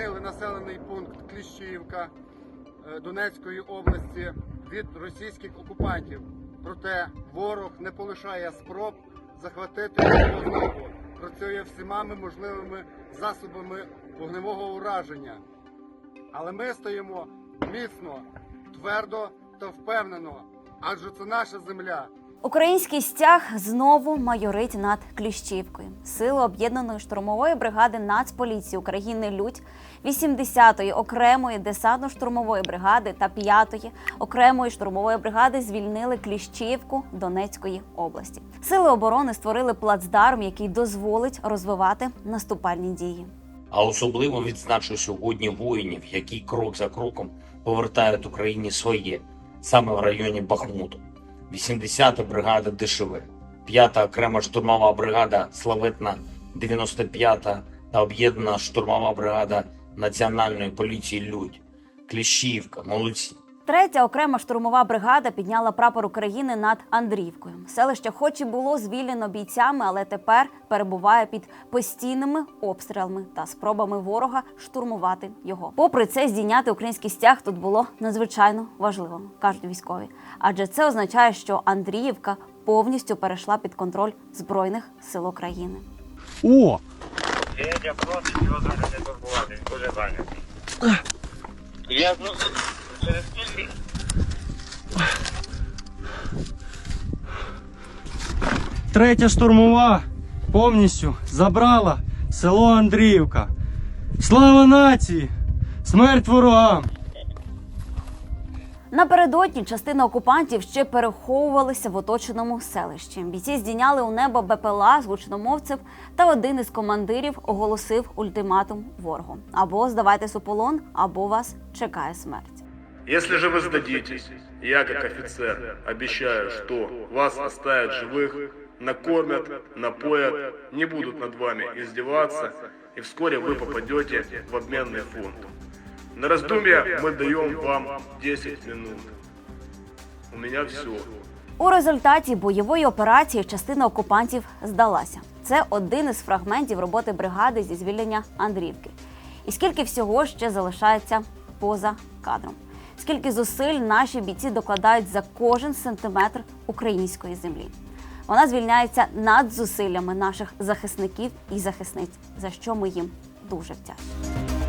звільнили населений пункт Кліщіївка е, Донецької області від російських окупантів. Проте ворог не полишає спроб захватити знову. Працює всіма можливими засобами вогневого ураження. Але ми стоїмо міцно, твердо та впевнено, адже це наша земля. Український стяг знову майорить над Кліщівкою. Сили об'єднаної штурмової бригади Нацполіції України Людь, 80-ї окремої десантно-штурмової бригади та 5-ї окремої штурмової бригади звільнили Кліщівку Донецької області. Сили оборони створили плацдарм, який дозволить розвивати наступальні дії. А особливо відзначу сьогодні воїнів, які крок за кроком повертають Україні своє саме в районі Бахмуту. 80-та бригада ДШВ, 5-та окрема штурмова бригада Славетна 95-та та об'єднана штурмова бригада Національної поліції Людь, Кліщівка, молодці. Третя окрема штурмова бригада підняла прапор України над Андріївкою. Селище, хоч і було звільнено бійцями, але тепер перебуває під постійними обстрілами та спробами ворога штурмувати його. Попри це, здійняти український стяг тут було надзвичайно важливим, кажуть військові. Адже це означає, що Андріївка повністю перейшла під контроль збройних сил України. О! Федя просить його зараз не турбувати, він дуже зайнятий. Я ну, Третя штурмова повністю забрала село Андріївка. Слава нації! Смерть ворогам! Напередодні частина окупантів ще переховувалися в оточеному селищі. Бійці здійняли у небо БПЛА з гучномовців, та один із командирів оголосив ультиматум ворогу: або здавайтесь у полон, або вас чекає смерть. Если же вы сдадитесь, я как офицер обещаю, что вас оставят живых, накормят, напоят, не будут над вами издеваться, и вскоре вы попадете в обменный фонд. На раздумье мы даем вам 10 минут. У меня все. У результаті бойової операції частина окупантів здалася. Це один із фрагментів роботи бригади зі звільнення Андріївки. І скільки всього ще залишається поза кадром? Скільки зусиль наші бійці докладають за кожен сантиметр української землі? Вона звільняється над зусиллями наших захисників і захисниць, за що ми їм дуже вдячні.